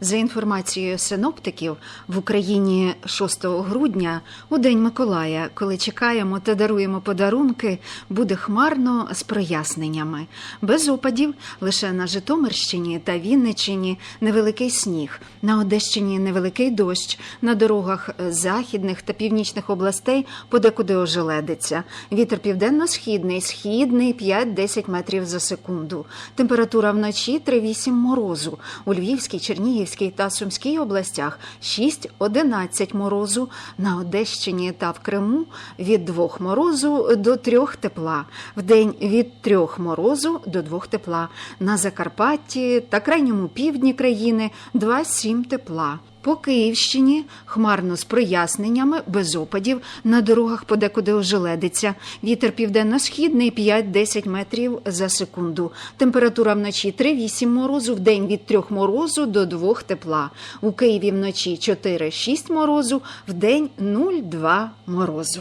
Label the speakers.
Speaker 1: За інформацією синоптиків, в Україні 6 грудня, у День Миколая, коли чекаємо та даруємо подарунки, буде хмарно з проясненнями. Без опадів лише на Житомирщині та Вінниччині невеликий сніг, на Одещині невеликий дощ, на дорогах західних та північних областей подекуди ожеледиться. Вітер південно-східний, східний 5-10 метрів за секунду. Температура вночі 3-8 морозу. У Львівській, Чернігівській та Сумській областях 6-11 морозу. На Одещині та в Криму від 2 морозу до 3 тепла. Вдень від 3 морозу до 2 тепла. На Закарпатті та крайньому півдні країни 2-7 тепла. По Київщині хмарно з проясненнями, без опадів, на дорогах подекуди ожеледиться. Вітер південно-східний 5-10 метрів за секунду. Температура вночі 3-8 морозу, вдень від 3 морозу до 2 тепла. У Києві вночі 4-6 морозу, в день 0-2 морозу.